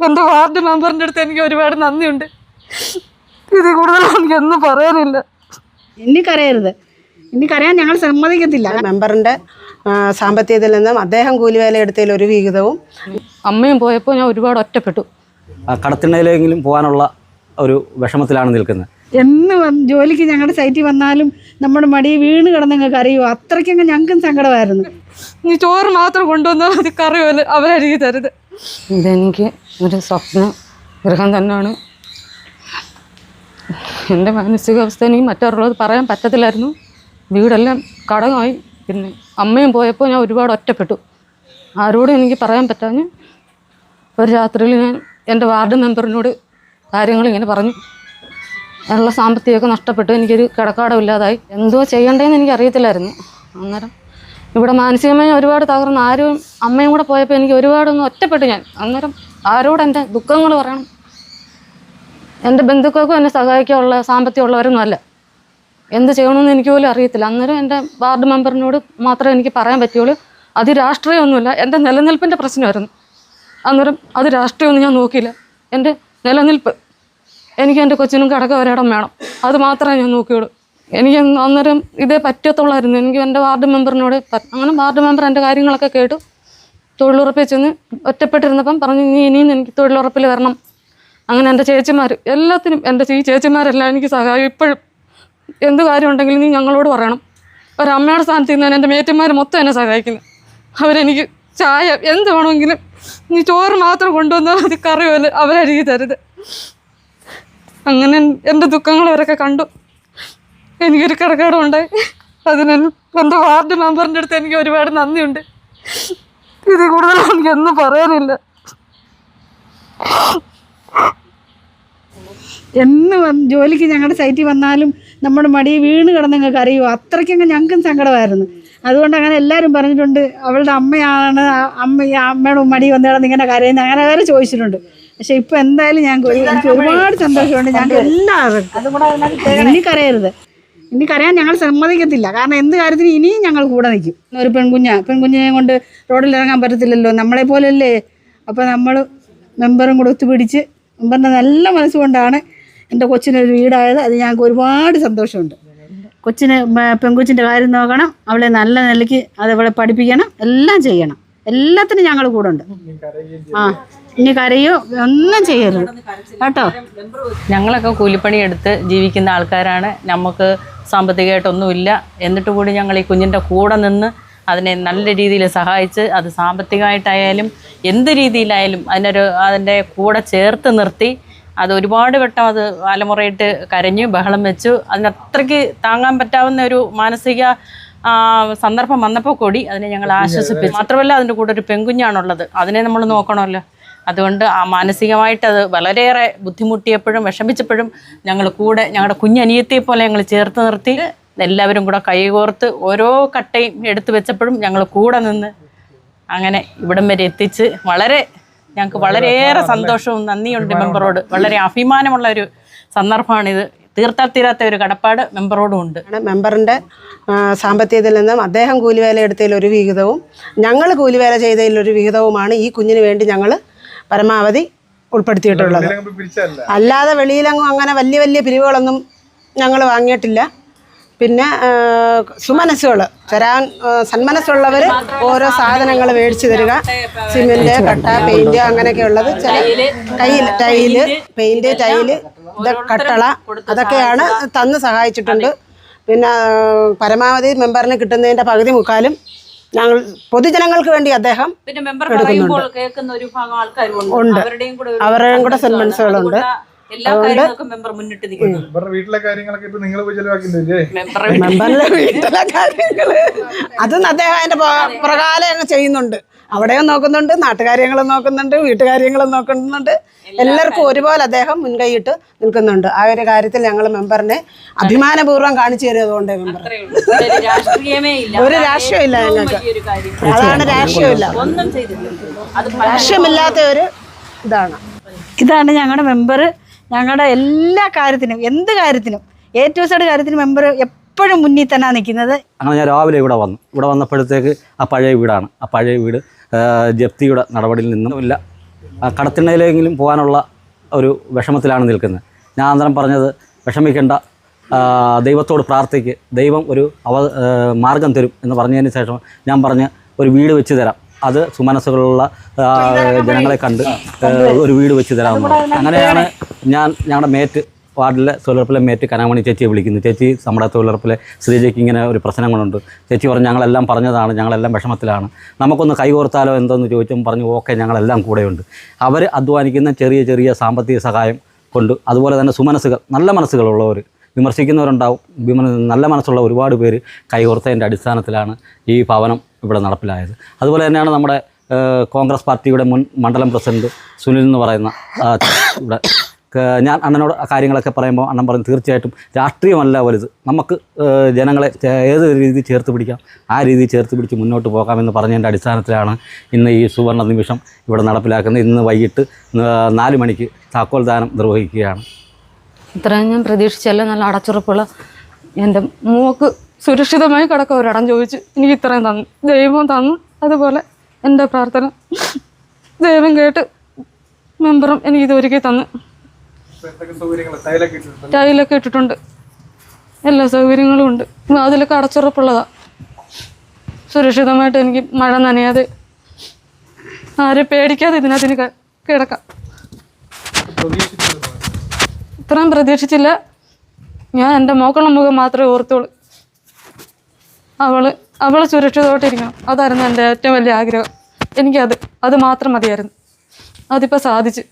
എന്റെ വാർഡ് മെമ്പറിന്റെ അടുത്ത് എനിക്ക് ഒരുപാട് നന്ദിയുണ്ട്. ഇത് കൂടുതൽ എനിക്ക് ഒന്നും പറയാനില്ല. ഇനി കരയരുത്. ഇനി കരയാൻ ഞങ്ങൾ സമ്മതിക്കത്തില്ല. മെമ്പറിന്റെ ആ, സാമ്പത്തികത്തിൽ നിന്നും അദ്ദേഹം കൂലിവേല എടുത്തതിൽ ഒരു വിഹിതവും. അമ്മയും പോയപ്പോൾ ഞാൻ ഒരുപാട് ഒറ്റപ്പെട്ടു. കടത്തിണയിലെങ്കിലും പോകാനുള്ള ഒരു വിഷമത്തിലാണ് നിൽക്കുന്നത്. എന്ന് വന്ന് ജോലിക്ക് ഞങ്ങളുടെ സൈറ്റിൽ വന്നാലും നമ്മുടെ മടി വീണ് കിടന്നങ്ങ് കരയോ. അത്രയ്ക്കങ്ങ് ഞങ്ങൾക്കും സങ്കടമായിരുന്നു. നീ ചോറ് മാത്രം കൊണ്ടുവന്നാൽ അത് കറി പോലെ അവരഴുകി തരുത് ഇതെനിക്ക് ഒരു സ്വപ്ന ഗൃഹം തന്നെയാണ്. എന്റെ മാനസികാവസ്ഥ എനിക്ക് മറ്റുള്ളവർ പറയാൻ പറ്റത്തില്ലായിരുന്നു. വീടെല്ലാം കടമായി. പിന്നെ അമ്മയും പോയപ്പോൾ ഞാൻ ഒരുപാട് ഒറ്റപ്പെട്ടു. ആരോടും എനിക്ക് പറയാൻ പറ്റാഞ്ഞ് ഒരു രാത്രിയിൽ ഞാൻ എന്റെ വാർഡ് മെമ്പറിനോട് കാര്യങ്ങൾ ഇങ്ങനെ പറഞ്ഞു. ഉള്ള സാമ്പത്തികമൊക്കെ നഷ്ടപ്പെട്ടു. എനിക്കൊരു കിടക്കാടമില്ലാതായി എന്തോ ചെയ്യണ്ടേന്ന് എനിക്ക് അന്നേരം ഇവിടെ മാനസികമായി ഒരുപാട് തകർന്ന് ആരും അമ്മയും കൂടെ പോയപ്പോൾ എനിക്ക് ഒരുപാടൊന്ന് ഒറ്റപ്പെട്ടു ഞാൻ. അന്നേരം ആരോട് എന്റെ ദുഃഖങ്ങൾ പറയണം? എന്റെ ബന്ധുക്കൾക്കും എന്നെ സഹായിക്കാനുള്ള സാമ്പത്തികമുള്ളവരൊന്നും അല്ല. എന്ത് ചെയ്യണമെന്ന് എനിക്ക് പോലും അറിയത്തില്ല. അന്നേരം എന്റെ വാർഡ് മെമ്പറിനോട് മാത്രമേ എനിക്ക് പറയാൻ പറ്റുള്ളൂ. അത് രാഷ്ട്രീയമൊന്നുമില്ല എന്റെ നിലനിൽപ്പിന്റെ പ്രശ്നമായിരുന്നു. അന്നേരം അത് രാഷ്ട്രീയമൊന്നും ഞാൻ നോക്കിയില്ല. എന്റെ നിലനിൽപ്പ് എനിക്ക് എന്റെ കൊച്ചിനും കടക ഒരിടം വേണം. അത് മാത്രമേ ഞാൻ നോക്കിയുള്ളൂ. എനിക്ക് അന്ന് അന്നേരം ഇതേ പറ്റത്തുള്ളായിരുന്നു. എനിക്ക് എന്റെ വാർഡ് മെമ്പറിനോട് അങ്ങനെ വാർഡ് മെമ്പർ എന്റെ കാര്യങ്ങളൊക്കെ കേട്ടു. തൊഴിലുറപ്പിൽ ചെന്ന് ഒറ്റപ്പെട്ടിരുന്നപ്പം പറഞ്ഞു നീ ഇനിയും എനിക്ക് തൊഴിലുറപ്പിൽ വരണം. അങ്ങനെ എന്റെ ചേച്ചിമാർ എല്ലാത്തിനും എന്റെ ഈ ചേച്ചിമാരെല്ലാം എനിക്ക് സഹായം ഇപ്പോഴും എന്ത് കാര്യം ഉണ്ടെങ്കിലും നീ ഞങ്ങളോട് പറയണം. ഒരമ്മയുടെ സ്ഥാനത്ത് നിന്നാണ് എന്റെ മേറ്റന്മാർ മൊത്തം എന്നെ സഹായിക്കുന്നത് അവരെനിക്ക് ചായ എന്ത് വേണമെങ്കിലും നീ ചോറ് മാത്രം കൊണ്ടുവന്നാൽ അത് കറി പോലെ അവരരികി തരുത് അങ്ങനെ എന്റെ ദുഃഖങ്ങൾ അവരൊക്കെ കണ്ടു. എനിക്കൊരു കിടക്കാടം ഉണ്ടായി അതിന് എന്റെ വാർഡ് മെമ്പറിന്റെ അടുത്ത് എനിക്ക് ഒരുപാട് നന്ദിയുണ്ട്. ഇത് കൂടുതൽ എനിക്കൊന്നും പറയാനില്ല. എന്ന് ജോലിക്ക് ഞങ്ങളുടെ സൈറ്റിൽ വന്നാലും നമ്മുടെ മടി വീണ് കിടന്നങ്ങ് അറിയോ അത്രയ്ക്കങ്ങ് ഞങ്ങൾക്കും സങ്കടമായിരുന്നു. അതുകൊണ്ട് അങ്ങനെ എല്ലാവരും പറഞ്ഞിട്ടുണ്ട് അവളുടെ അമ്മയാണ് അമ്മ ഈ അമ്മയുടെ മടി വന്നു കിടന്ന് ഇങ്ങനെ കരയുന്നത് അങ്ങനെ വരെ ചോദിച്ചിട്ടുണ്ട്. പക്ഷെ ഇപ്പൊ എന്തായാലും ഞങ്ങൾക്ക് എനിക്ക് ഒരുപാട് സന്തോഷമുണ്ട്. ഞങ്ങൾക്ക് എല്ലാവർക്കും എനിക്കറിയരുത് ഇനി ഞങ്ങൾ സമ്മതിക്കത്തില്ല. കാരണം എന്ത് കാര്യത്തിന് ഇനിയും ഞങ്ങൾ കൂടെ നിൽക്കും. ഒരു പെൺകുഞ്ഞ. പെൺകുഞ്ഞിനെ കൊണ്ട് റോഡിൽ ഇറങ്ങാൻ പറ്റത്തില്ലല്ലോ. നമ്മളെ പോലെയല്ലേ? അപ്പോൾ നമ്മൾ മെമ്പറും കൂടെ ഒത്തുപിടിച്ച് മെമ്പറിന്റെ നല്ല മനസ്സുകൊണ്ടാണ് എന്റെ കൊച്ചിനൊരു വീടായത്. അത് ഞങ്ങൾക്ക് ഒരുപാട് സന്തോഷമുണ്ട്. കൊച്ചിന് പെൺകൊച്ചിന്റെ കാര്യം നോക്കണം. അവളെ നല്ല നിലയ്ക്ക് അത് അവളെ പഠിപ്പിക്കണം. എല്ലാം ചെയ്യണം. എല്ലാത്തിനും ഞങ്ങൾ കൂടെ ഉണ്ട്. ആ. ഇനി കരയോ? ഒന്നും ചെയ്യരുത്. കേട്ടോ? ഞങ്ങളൊക്കെ കൂലിപ്പണി എടുത്ത് ജീവിക്കുന്ന ആൾക്കാരാണ്. നമുക്ക് സാമ്പത്തികമായിട്ടൊന്നുമില്ല. എന്നിട്ട് കൂടി ഞങ്ങൾ ഈ കുഞ്ഞിന്റെ കൂടെ നിന്ന് അതിനെ നല്ല രീതിയിൽ സഹായിച്ച് അത് സാമ്പത്തികമായിട്ടായാലും എന്ത് രീതിയിലായാലും അതിനൊരു അതിന്റെ കൂടെ ചേർത്ത് നിർത്തി അത് ഒരുപാട് വട്ടം അത് അലമുറയിട്ട് കരഞ്ഞു ബഹളം വെച്ചു. അതിനത്രയ്ക്ക് താങ്ങാൻ പറ്റാവുന്ന ഒരു മാനസിക സന്ദർഭം വന്നപ്പോൾ കൂടി അതിനെ ഞങ്ങൾ ആശ്വസിപ്പിച്ചു. മാത്രമല്ല അതിന്റെ കൂടെ ഒരു പെൺകുഞ്ഞാണുള്ളത്. അതിനെ നമ്മൾ നോക്കണമല്ലോ. അതുകൊണ്ട് ആ മാനസികമായിട്ട് അത് വളരെയേറെ ബുദ്ധിമുട്ടിയപ്പോഴും വിഷമിച്ചപ്പോഴും ഞങ്ങൾ കൂടെ ഞങ്ങളുടെ കുഞ്ഞനിയത്തെ പോലെ ഞങ്ങൾ ചേർത്ത് നിർത്തി എല്ലാവരും കൂടെ കൈകോർത്ത് ഓരോ കട്ടയും എടുത്തു വെച്ചപ്പോഴും ഞങ്ങൾ കൂടെ നിന്ന് അങ്ങനെ ഇവിടം വരെ എത്തിച്ച് വളരെ ഞങ്ങൾക്ക് വളരെയേറെ സന്തോഷവും നന്ദിയുണ്ട് മെമ്പറോട്. വളരെ അഭിമാനമുള്ള ഒരു സന്ദർഭമാണിത്. തീർത്താൽ തീരാത്ത ഒരു കടപ്പാട് മെമ്പറോടും ഉണ്ട്. ആണ് മെമ്പറിന്റെ സാമ്പത്തികത്തിൽ നിന്നും അദ്ദേഹം കൂലിവേല എടുത്തതിൽ ഒരു വിഹിതവും ഞങ്ങൾ കൂലിവേല ചെയ്തതിൽ ഒരു വിഹിതവുമാണ് ഈ കുഞ്ഞിന് വേണ്ടി ഞങ്ങൾ പരമാവധി ഉൾപ്പെടുത്തിയിട്ടുള്ളത്. അല്ലാതെ വെളിയിലെങ്ങും അങ്ങനെ വലിയ വലിയ പിരിവുകളൊന്നും ഞങ്ങൾ വാങ്ങിയിട്ടില്ല. പിന്നെ സുമനസ്സുകൾ തരാൻ സന്മനസ്സുള്ളവർ ഓരോ സാധനങ്ങൾ മേടിച്ചു തരിക. സിമെന്റ് കട്ട പെയിന്റ് അങ്ങനെയൊക്കെ ഉള്ളത്. ചില കയ്യിൽ ടൈൽ പെയിന്റ് ടൈൽ കട്ടള അതൊക്കെയാണ് തന്ന് സഹായിച്ചിട്ടുണ്ട്. പിന്നെ പരമാവധി മെമ്പറിന് കിട്ടുന്നതിന്റെ പകുതി മുക്കാലും ഞങ്ങൾ പൊതുജനങ്ങൾക്ക് വേണ്ടി അദ്ദേഹം പിന്നെ മെമ്പർ എടുക്കുന്നുണ്ട്. കേൾക്കുന്ന ഒരു ഭാഗം ആൾക്കാരും ഉണ്ട്. അവരുടെയും കൂടെ അവരുടെയും കൂടെ സന്മനസ്സുകളുണ്ട് എല്ലാ കാര്യങ്ങൾക്കും മെമ്പർ മുന്നിട്ട് നിൽക്കുന്നു. ഇവരുടെ വീട്ടിലെ കാര്യങ്ങളൊക്കെ മെമ്പറിന്റെ വീട്ടിലെ കാര്യങ്ങൾ. അതും അദ്ദേഹം അതിന്റെ പ്ര- പ്രകാരം അങ്ങ് ചെയ്യുന്നുണ്ട്. അവിടെയും നോക്കുന്നുണ്ട് നാട്ടുകാര്യങ്ങളും നോക്കുന്നുണ്ട് വീട്ടുകാര്യങ്ങളും നോക്കുന്നുണ്ട്. എല്ലാവർക്കും ഒരുപോലെ അദ്ദേഹം മുൻകൈയിട്ട് നിൽക്കുന്നുണ്ട്. ആ ഒരു കാര്യത്തിൽ ഞങ്ങൾ മെമ്പറിനെ അഭിമാനപൂർവം കാണിച്ചു തരുന്നതുകൊണ്ട് മെമ്പർ. ഒരു രാഷ്ട്രീയമില്ല ഞങ്ങൾക്ക്. അതാണ് രാഷ്ട്രീയമില്ല ഒന്നും ചെയ്തിട്ടില്ല. അത് രാഷ്ട്രീയമില്ലാത്ത ഒരു ഇതാണ്. ഇതാണ് ഞങ്ങളുടെ മെമ്പർ. ഞങ്ങളുടെ എല്ലാ കാര്യത്തിനും എന്ത് കാര്യത്തിനും എ ടു സൈഡ് കാര്യത്തിന് മെമ്പർ എപ്പോഴും മുന്നിൽ തന്നെ നിൽക്കുന്നത്. അങ്ങനെ ഞാൻ രാവിലെ ഇവിടെ വന്നു. ഇവിടെ വന്നപ്പോഴത്തേക്ക് ആ പഴയ വീടാണ്. ആ പഴയ വീട് ജപ്തിയുടെ നടപടിയിൽ നിന്നുമില്ല. കടത്തിണ്ണയിലെങ്കിലും പോകാനുള്ള ഒരു വിഷമത്തിലാണ് നിൽക്കുന്നത്. ഞാൻ അന്നേരം പറഞ്ഞത് വിഷമിക്കേണ്ട. ദൈവത്തോട് പ്രാർത്ഥിക്ക്. ദൈവം ഒരു അവ മാർഗം തരും. എന്ന് പറഞ്ഞതിന് ശേഷം ഞാൻ പറഞ്ഞ് ഒരു വീട് വെച്ച് തരാം. അത് സുമനസ്സുകളുള്ള ജനങ്ങളെ കണ്ട് ഒരു വീട് വെച്ച് തരാമെന്ന് അങ്ങനെയാണ് ഞാൻ ഞങ്ങളുടെ മേറ്റ് വാർഡിലെ തൊഴിലുറപ്പിലെ മേറ്റ് കനാമണി ചേച്ചിയെ വിളിക്കുന്നു. ചേച്ചി നമ്മുടെ തൊഴിലുറപ്പിലെ ശ്രീജയ്ക്ക് ഇങ്ങനെ ഒരു പ്രശ്നങ്ങളുണ്ട്. ചേച്ചി പറഞ്ഞു ഞങ്ങളെല്ലാം പറഞ്ഞതാണ് ഞങ്ങളെല്ലാം വിഷമത്തിലാണ്. നമുക്കൊന്ന് കൈകോർത്താലോ എന്തോന്ന് ചോദിച്ചും പറഞ്ഞു ഓക്കെ ഞങ്ങളെല്ലാം കൂടെയുണ്ട്. അവർ അധ്വാനിക്കുന്ന ചെറിയ ചെറിയ സാമ്പത്തിക സഹായം കൊണ്ട് അതുപോലെ തന്നെ സുമനസ്സുകൾ നല്ല മനസ്സുകളുള്ളവർ വിമർശിക്കുന്നവരുണ്ടാവും. വിമ നല്ല മനസ്സുള്ള ഒരുപാട് പേര് കൈകോർത്തതിന്റെ അടിസ്ഥാനത്തിലാണ് ഈ ഭവനം ഇവിടെ നടപ്പിലായത്. അതുപോലെ തന്നെയാണ് നമ്മുടെ കോൺഗ്രസ് പാർട്ടിയുടെ മുൻ മണ്ഡലം പ്രസിഡന്റ് സുനിൽ എന്ന് പറയുന്ന ഇവിടെ ഞാൻ അണ്ണനോട് കാര്യങ്ങളൊക്കെ പറയുമ്പോൾ അണ്ണൻ പറഞ്ഞു തീർച്ചയായിട്ടും രാഷ്ട്രീയമല്ല വലുത്. നമുക്ക് ജനങ്ങളെ ഏത് രീതിയിൽ ചേർത്ത് പിടിക്കാം ആ രീതിയിൽ ചേർത്ത് പിടിച്ച് മുന്നോട്ട് പോകാമെന്ന് പറഞ്ഞതിന്റെ അടിസ്ഥാനത്തിലാണ് ഇന്ന് ഈ സുവർണ നിമിഷം ഇവിടെ നടപ്പിലാക്കുന്നത്. ഇന്ന് വൈകിട്ട് നാല് മണിക്ക് താക്കോൽ ദാനം നിർവഹിക്കുകയാണ്. ഇത്രയും ഞാൻ പ്രതീക്ഷിച്ചല്ല? നല്ല അടച്ചുറപ്പുള്ള എന്റെ മൂക്ക് സുരക്ഷിതമായി കിടക്കാൻ ഒരിടം ചോദിച്ചു എനിക്ക് ഇത്രയും തന്നു. ദൈവം തന്നു. അതുപോലെ എന്റെ പ്രാർത്ഥന ദൈവം കേട്ട് മെമ്പറും എനിക്ക് ഇത് ഒരുക്കി തന്നു. ടൈലൊക്കെ ഇട്ടിട്ടുണ്ട്. എല്ലാ സൗകര്യങ്ങളും ഉണ്ട്. അതിലൊക്കെ അടച്ചുറപ്പുള്ളതാ. സുരക്ഷിതമായിട്ട് എനിക്ക് മഴ നനയാതെ ആരെ പേടിക്കാതെ ഇതിനകത്ത് എനിക്ക് കിടക്കാം. ഇത്രയും പ്രതീക്ഷിച്ചില്ല. ഞാൻ എന്റെ മോക്കളുടെ മുഖം മാത്രമേ ഓർത്തുള്ളൂ. അവൾ അവൾ സുരക്ഷിതമായിട്ടിരിക്കണം അതായിരുന്നു എന്റെ ഏറ്റവും വലിയ ആഗ്രഹം. എനിക്കത് അത് മാത്രം മതിയായിരുന്നു. അതിപ്പോൾ സാധിച്ചു.